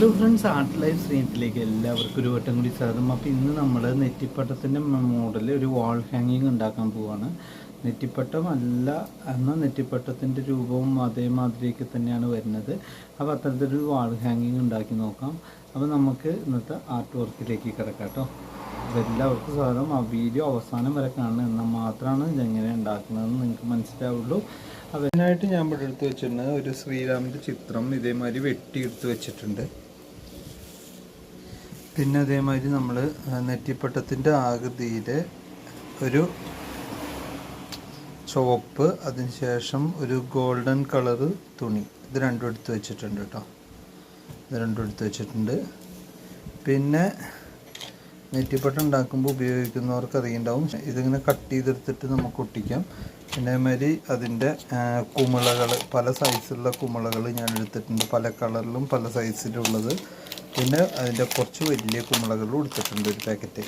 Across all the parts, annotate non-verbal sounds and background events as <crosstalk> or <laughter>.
Hello friends art life സ്ട്രീറ്റിലേക്ക് എല്ലാവർക്കും ഒരു വട്ടം കൂടി സ്വാഗതം. അപ്പോൾ ഇന്ന് നമ്മൾ നെറ്റിപ്പട്ടത്തിന്റെ മോഡൽ ഒരു വാൾ ഹാങ്ങിങ് ഉണ്ടാക്കാൻ പോവാണ്. നെറ്റിപ്പട്ടം അല്ല എന്നാൽ നെറ്റിപ്പട്ടത്തിന്റെ രൂപവും അതേമാതിരിയൊക്കെ തന്നെയാണ് വരുന്നത്. അപ്പോൾ അത്തരത്തിലൊരു വാൾ ഹാങ്ങിങ് ഉണ്ടാക്കി നോക്കാം. അപ്പോൾ നമുക്ക് ഇന്നത്തെ ആർട്ട് വർക്കിലേക്ക് കിടക്കാം കേട്ടോ. എല്ലാവർക്കും സ്വാഗതം. ആ വീഡിയോ അവസാനം വരെ കാണണം. എന്നാൽ മാത്രമാണ് ഇതെങ്ങനെ ഉണ്ടാക്കുന്നതെന്ന് നിങ്ങൾക്ക് മനസ്സിലാവുള്ളൂ. അതിനായിട്ട് ഞാൻ ഇവിടെ എടുത്ത് വെച്ചിട്ടുണ്ട് ഒരു ശ്രീരാമന്റെ ചിത്രം ഇതേമാതിരി വെട്ടിയെടുത്ത് വെച്ചിട്ടുണ്ട്. പിന്നെ അതേമാതിരി നമ്മൾ നെറ്റിപ്പട്ടത്തിന്റെ ആകൃതിയിൽ ഒരു ചുവപ്പ് അതിനുശേഷം ഒരു ഗോൾഡൻ കളറ് തുണി. ഇത് രണ്ടും എടുത്ത് വെച്ചിട്ടുണ്ട് കേട്ടോ ഇത് രണ്ടും എടുത്ത് വെച്ചിട്ടുണ്ട്. പിന്നെ നെറ്റിപ്പട്ടം ഉണ്ടാക്കുമ്പോൾ ഉപയോഗിക്കുന്നവർക്ക് അറിയണ്ടാവും ഇതിങ്ങനെ കട്ട് ചെയ്തെടുത്തിട്ട് നമുക്ക് ഒട്ടിക്കാം. പിന്നെ അതേമാതിരി അതിന്റെ കുമിളകൾ പല സൈസിലുള്ള കുമിളകൾ ഞാൻ എടുത്തിട്ടുണ്ട്. പല കളറിലും പല സൈസിലുള്ളത് പിന്നെ അതിന്റെ കുറച്ച് വലിയ കുമിളകളും എടുത്തിട്ടുണ്ട് ഒരു പാക്കറ്റ്.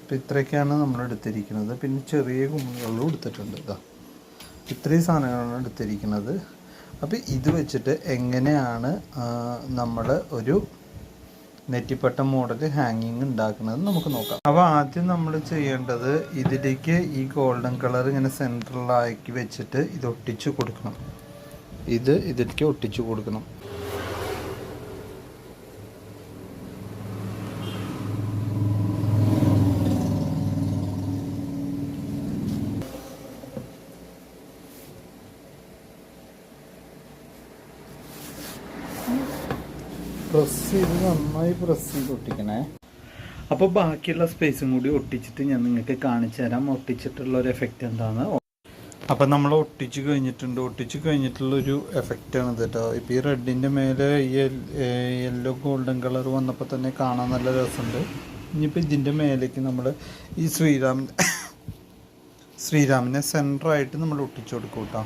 അപ്പോൾ ഇത്രയൊക്കെയാണ് നമ്മൾ എടുത്തിരിക്കുന്നത്. പിന്നെ ചെറിയ കുമിളകളും എടുത്തിട്ടുണ്ട് ഇതാ ഇത്രയും സാധനങ്ങളാണ് എടുത്തിരിക്കുന്നത്. അപ്പോൾ ഇത് വെച്ചിട്ട് എങ്ങനെയാണ് നമ്മൾ ഒരു നെറ്റിപ്പട്ട മോഡൽ ഹാങ്ങിങ് ഉണ്ടാക്കുന്നത് നമുക്ക് നോക്കാം. അപ്പോൾ ആദ്യം നമ്മൾ ചെയ്യേണ്ടത് ഇതിലേക്ക് ഈ ഗോൾഡൻ കളർ ഇങ്ങനെ സെൻട്രലാക്കി വെച്ചിട്ട് ഇത് ഒട്ടിച്ച് കൊടുക്കണം. ഇത് ഇതിലേക്ക് ഒട്ടിച്ച് കൊടുക്കണം. പ്രസ് ചെയ്ത് നന്നായി പ്രസ് ചെയ്ത് ഒട്ടിക്കണേ. അപ്പോൾ ബാക്കിയുള്ള സ്പേസും കൂടി ഒട്ടിച്ചിട്ട് ഞാൻ നിങ്ങൾക്ക് കാണിച്ചു തരാം. ഒട്ടിച്ചിട്ടുള്ള ഒരു എഫക്റ്റ് എന്താണ്? അപ്പം നമ്മൾ ഒട്ടിച്ച് കഴിഞ്ഞിട്ടുണ്ട്. ഒട്ടിച്ച് കഴിഞ്ഞിട്ടുള്ള ഒരു എഫക്റ്റാണ് ഇത് കേട്ടോ ഇപ്പോൾ ഈ റെഡിന്റെ മേലെ ഈ യെല്ലോ ഗോൾഡൻ കളർ വന്നപ്പോൾ തന്നെ കാണാൻ നല്ല രസമുണ്ട്. ഇനിയിപ്പോൾ ഇതിന്റെ മേലേക്ക് നമ്മൾ ഈ ശ്രീരാമൻ <coughs> ശ്രീരാമനെ സെന്ററായിട്ട് നമ്മൾ ഒട്ടിച്ചു കൊടുക്കും കേട്ടോ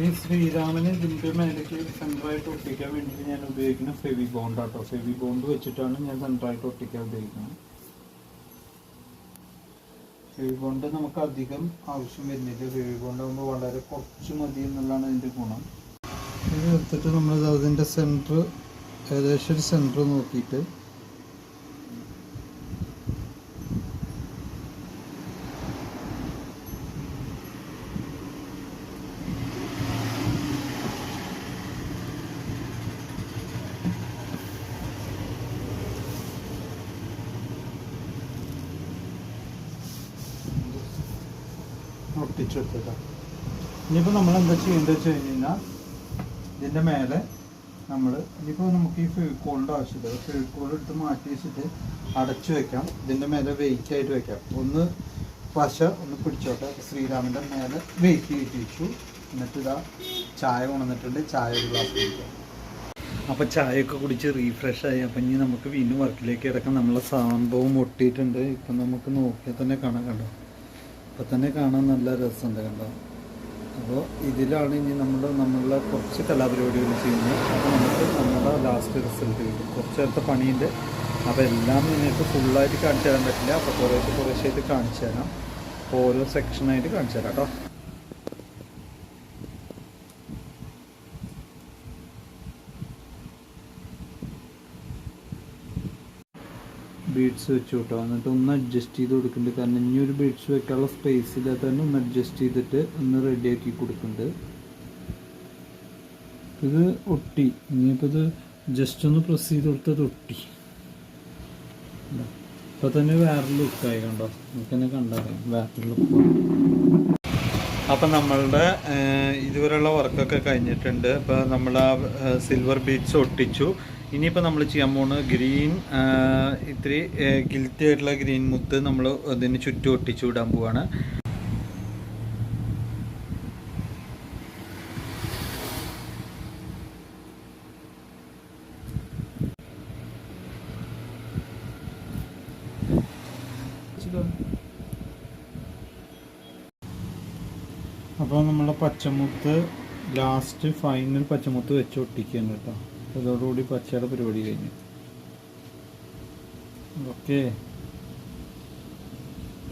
ഈ ശ്രീരാമനെ ഇതിന്റെ മേലേക്ക് സെന്ററായിട്ട് ഒട്ടിക്കാൻ വേണ്ടിയിട്ട് ഞാൻ ഉപയോഗിക്കുന്ന ഫെവി ബോണ്ട് ആട്ടോ. ഫെവി ബോണ്ട് വെച്ചിട്ടാണ് ഞാൻ സെൻട്രായിട്ട് ഒട്ടിക്കാൻ ഉപയോഗിക്കുന്നത് ഫെവി ബോണ്ട് നമുക്ക് അധികം ആവശ്യം വരുന്നില്ല. ഫെവി ബോണ്ട് ആകുമ്പോൾ വളരെ കുറച്ച് മതി എന്നുള്ളതാണ് അതിന്റെ ഗുണം. ഇത് എടുത്തിട്ട് നമ്മൾ അതിന്റെ സെന്റർ ഏകദേശം ഒരു സെന്റർ നോക്കിയിട്ട് ഒട്ടിച്ചെടുത്തിട്ടാ ഇനിയിപ്പോൾ നമ്മൾ എന്താ ചെയ്യേണ്ടത് വെച്ച് കഴിഞ്ഞ് കഴിഞ്ഞാൽ ഇതിന്റെ മേലെ നമ്മൾ ഇനിയിപ്പോൾ നമുക്ക് ഈ ഫെവിക്കോളിന്റെ ആവശ്യമില്ല. ഫെവിക്കോൾ എടുത്ത് മാറ്റി വെച്ചിട്ട് അടച്ചു വെക്കാം. ഇതിന്റെ മേലെ വെയിറ്റ് ആയിട്ട് വെക്കാം. ഒന്ന് പശ ഒന്ന് പിടിച്ചോട്ടെ. ശ്രീരാമന്റെ മേലെ വെയിറ്റ് കയറ്റി വെച്ചു. എന്നിട്ട് ഇതാ ചായ കൊണ്ടുവന്നിട്ടുണ്ട്. ചായ ഒരു ഗ്ലാസ് കുടിക്കാം. അപ്പോൾ ചായയൊക്കെ കുടിച്ച് റീഫ്രഷ് ആയി. അപ്പം ഇനി നമുക്ക് വീണ്ടും വർക്കിലേക്ക് ഇറക്കാം നമ്മളെ സാമ്പവും ഒട്ടിയിട്ടുണ്ട് ഇപ്പം നമുക്ക് നോക്കിയാൽ തന്നെ കാണാൻ കണ്ടോ? അപ്പം തന്നെ കാണാൻ നല്ല രസമുണ്ട് കണ്ടോ? അപ്പോൾ ഇതിലാണ് ഇനി നമ്മൾ നമ്മളുടെ കുറച്ച് കലാപരിപാടികൾ ചെയ്യുന്നത്. അപ്പോൾ നമുക്ക് നമ്മുടെ ലാസ്റ്റ് റിസൾട്ട് കിട്ടും. കുറച്ച് നേരത്തെ പണിയുണ്ട്. അപ്പോൾ എല്ലാം നിങ്ങൾക്ക് ഫുള്ളായിട്ട് കാണിച്ചു തരാൻ പറ്റില്ല. അപ്പോൾ കുറേശ്ശെ കുറേശ്ശായിട്ട് കാണിച്ചു തരാം. ഓരോ സെക്ഷനായിട്ട് കാണിച്ചു തരാം കേട്ടോ. ബീഡ്സ് വെച്ചു കേട്ടോ എന്നിട്ട് ഒന്ന് അഡ്ജസ്റ്റ് ചെയ്ത് കൊടുക്കുന്നുണ്ട് കാരണം ഇനി ഒരു ബീഡ്സ് വെക്കാനുള്ള സ്പേസ് ഇല്ലാത്ത തന്നെ ഒന്ന് അഡ്ജസ്റ്റ് ചെയ്തിട്ട് ഒന്ന് റെഡിയാക്കി കൊടുക്കുന്നുണ്ട് ഇത് ഒട്ടി. ഇനിയിപ്പോൾ ഇത് ജസ്റ്റ് ഒന്ന് പ്രസ് ചെയ്ത് കൊടുത്തത് ഒട്ടി. ഇപ്പം തന്നെ വേറെ ലുക്കായി കണ്ടോ? നമുക്ക് തന്നെ കണ്ടറിയാം വേറെ ലുക്ക് അപ്പം നമ്മളുടെ ഇതുവരെയുള്ള വർക്കൊക്കെ കഴിഞ്ഞിട്ടുണ്ട്. അപ്പോൾ നമ്മൾ ആ സിൽവർ ബീഡ്സ് ഒട്ടിച്ചു. ഇനിയിപ്പോൾ നമ്മൾ ചെയ്യാൻ പോകുന്നത് ഗ്രീൻ ഇത്തിരി ഗിൽറ്റി ആയിട്ടുള്ള ഗ്രീൻ മുത്ത് നമ്മൾ അതിന് ചുറ്റും ഒട്ടിച്ചു വിടാൻ പോവാണ്. അപ്പോൾ നമ്മളെ പച്ചമുത്ത് ലാസ്റ്റ് ഫൈനൽ പച്ചമുത്ത് വെച്ച് ഒട്ടിക്കുകയാണ് കേട്ടോ. അതോടുകൂടി പച്ചയുടെ പരിപാടി കഴിഞ്ഞു. ഓക്കെ.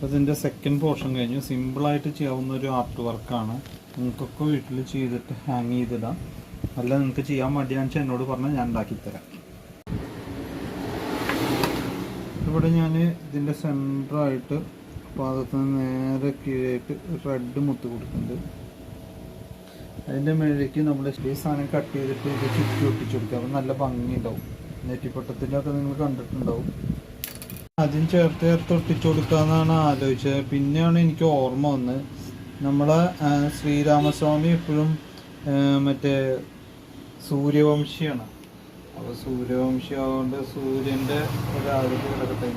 അതിന്റെ സെക്കൻഡ് പോർഷൻ കഴിഞ്ഞു. സിമ്പിളായിട്ട് ചെയ്യാവുന്ന ഒരു ആർട്ട് വർക്കാണ് നിങ്ങൾക്കൊക്കെ വീട്ടിൽ ചെയ്തിട്ട് ഹാങ് ചെയ്തിടാം. അല്ല നിങ്ങൾക്ക് ചെയ്യാൻ മടിയാണെന്ന് വെച്ചാൽ എന്നോട് പറഞ്ഞാൽ ഞാൻ ഉണ്ടാക്കിത്തരാം ഇവിടെ ഞാൻ ഇതിന്റെ സെന്ററായിട്ട് പാദത്തിന് നേരെ കീഴായിട്ട് റെഡ് മുത്ത് കൊടുക്കുന്നുണ്ട്. അതിന്റെ മേലേക്ക് നമ്മൾ ഈ സാധനം കട്ട് ചെയ്തിട്ട് ഇത് ചുറ്റി ഒട്ടിച്ചു കൊടുക്കുക. അപ്പം നല്ല ഭംഗി ഉണ്ടാവും ഒക്കെ നിങ്ങൾ കണ്ടിട്ടുണ്ടാവും. ആദ്യം ചേർത്ത് ചേർത്ത് ഒട്ടിച്ചു കൊടുക്കാമെന്നാണ് ആലോചിച്ചത്. പിന്നെയാണ് എനിക്ക് ഓർമ്മ വന്നത്. നമ്മളെ ശ്രീരാമസ്വാമി എപ്പോഴും മറ്റേ സൂര്യവംശിയാണ്. അപ്പോൾ സൂര്യവംശി ആയതുകൊണ്ട് സൂര്യന്റെ ഒരാളുകൾ കിടക്കട്ടെ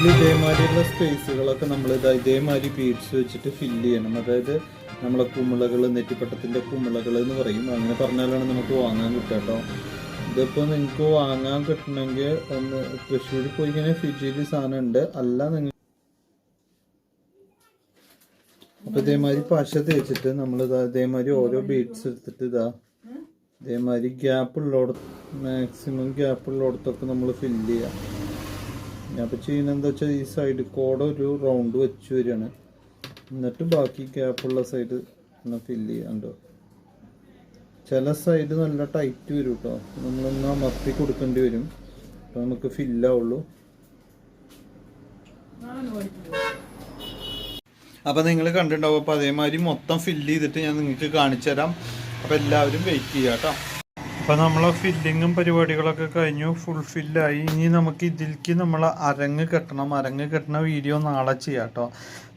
ഇതിൽ ഇതേമാതിരിയുള്ള സ്പേസുകളൊക്കെ നമ്മൾ ഇതാ ഇതേമാതിരി ബീഡ്സ് വെച്ചിട്ട് ഫില്ല് ചെയ്യണം. അതായത് നമ്മളെ കുമിളകൾ നെറ്റിപ്പട്ടത്തിന്റെ കുമിളകൾ എന്ന് പറയും. അങ്ങനെ പറഞ്ഞാലാണ് നമുക്ക് വാങ്ങാൻ കിട്ടുക കേട്ടോ ഇതിപ്പോൾ നിങ്ങൾക്ക് വാങ്ങാൻ കിട്ടണമെങ്കിൽ ഒന്ന് തൃശ്ശൂർ പോയി കഴിഞ്ഞാൽ ഫിജിയിൽ സാധനം ഉണ്ട് അല്ല നിങ്ങൾ അപ്പോൾ ഇതേമാതിരി പശ തേച്ചിട്ട് നമ്മൾ ഇതാ ഇതേമാതിരി ഓരോ ബീഡ്സ് എടുത്തിട്ട് ഇതാ ഇതേമാതിരി ഗ്യാപ്പ് ഉള്ളിടത്ത് മാക്സിമം ഗ്യാപ്പ് ഉള്ളിടത്തൊക്കെ നമ്മൾ ഫില്ല് ചെയ്യാം. ഞാൻ ഇപ്പോൾ ചെയ്യുന്നത് എന്താ വെച്ചാൽ ഈ സൈഡ് കോഡ് ഒരു റൗണ്ട് വെച്ച് വരികയാണ്. എന്നിട്ട് ബാക്കി ഗ്യാപ്പുള്ള സൈഡ് ഒന്ന് ഫില്ല് ചെയ്യാണ്ടോ. ചില സൈഡ് നല്ല ടൈറ്റ് വരും കേട്ടോ നമ്മളൊന്ന് അമർത്തി കൊടുക്കേണ്ടി വരും. അപ്പോൾ നമുക്ക് ഫില്ലാവുള്ളൂ അപ്പോൾ നിങ്ങൾ കണ്ടിട്ടുണ്ടാവും. അപ്പോൾ അതേമാതിരി മൊത്തം ഫില്ല് ചെയ്തിട്ട് ഞാൻ നിങ്ങൾക്ക് കാണിച്ചു തരാം അപ്പോൾ എല്ലാവരും വെയിറ്റ് ചെയ്യാം കേട്ടോ അപ്പോൾ നമ്മളെ ഫില്ലിങ്ങും പരിപാടികളൊക്കെ കഴിഞ്ഞു ഫുൾ ഫില്ലായി ഇനി നമുക്ക് ഇതിലേക്ക് നമ്മൾ അരങ്ങ് കെട്ടണം. അരങ്ങ് കെട്ടണ വീഡിയോ നാളെ ചെയ്യാം കേട്ടോ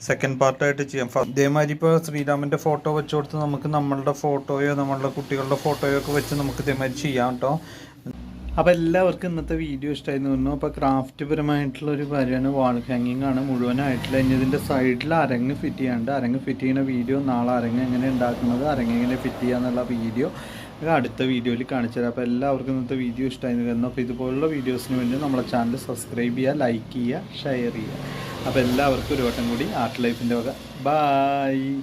സെക്കൻഡ് പാർട്ടായിട്ട് ചെയ്യാം. ഇതേമാതിരി ഇപ്പോൾ ശ്രീരാമന്റെ ഫോട്ടോ വെച്ച് കൊടുത്ത് നമുക്ക് നമ്മളുടെ ഫോട്ടോയോ നമ്മളുടെ കുട്ടികളുടെ ഫോട്ടോയോ ഒക്കെ വെച്ച് നമുക്ക് ഇതേമാതിരി ചെയ്യാം കേട്ടോ അപ്പോൾ എല്ലാവർക്കും ഇന്നത്തെ വീഡിയോ ഇഷ്ടമായി തോന്നുന്നു. അപ്പോൾ ക്രാഫ്റ്റ് പരമായിട്ടുള്ള ഒരു കാര്യമാണ് വാൾ ഹാങ്ങിങ് ആണ്. മുഴുവനായിട്ടുള്ള ഇനി ഇതിന്റെ സൈഡിൽ അരങ്ങ് ഫിറ്റ് ചെയ്യാണ്ട് അരങ്ങ് ഫിറ്റ് ചെയ്യുന്ന വീഡിയോ നാളെ അരങ്ങ് എങ്ങനെ ഉണ്ടാക്കുന്നത് അരങ്ങ് എങ്ങനെ ഫിറ്റ് ചെയ്യുക എന്നുള്ള വീഡിയോ അടുത്ത വീഡിയോയിൽ കാണിച്ചു തരാം അപ്പോൾ എല്ലാവർക്കും ഇന്നത്തെ വീഡിയോ ഇഷ്ടമായി കാരണം അപ്പോൾ ഇതുപോലുള്ള വീഡിയോസിന് വേണ്ടി നമ്മുടെ ചാനൽ സബ്സ്ക്രൈബ് ചെയ്യുക ലൈക്ക് ചെയ്യുക ഷെയർ ചെയ്യുക. അപ്പോൾ എല്ലാവർക്കും ഒരു വട്ടം കൂടി ആർട്ട് ലൈഫിന്റെ വക. ബായ്.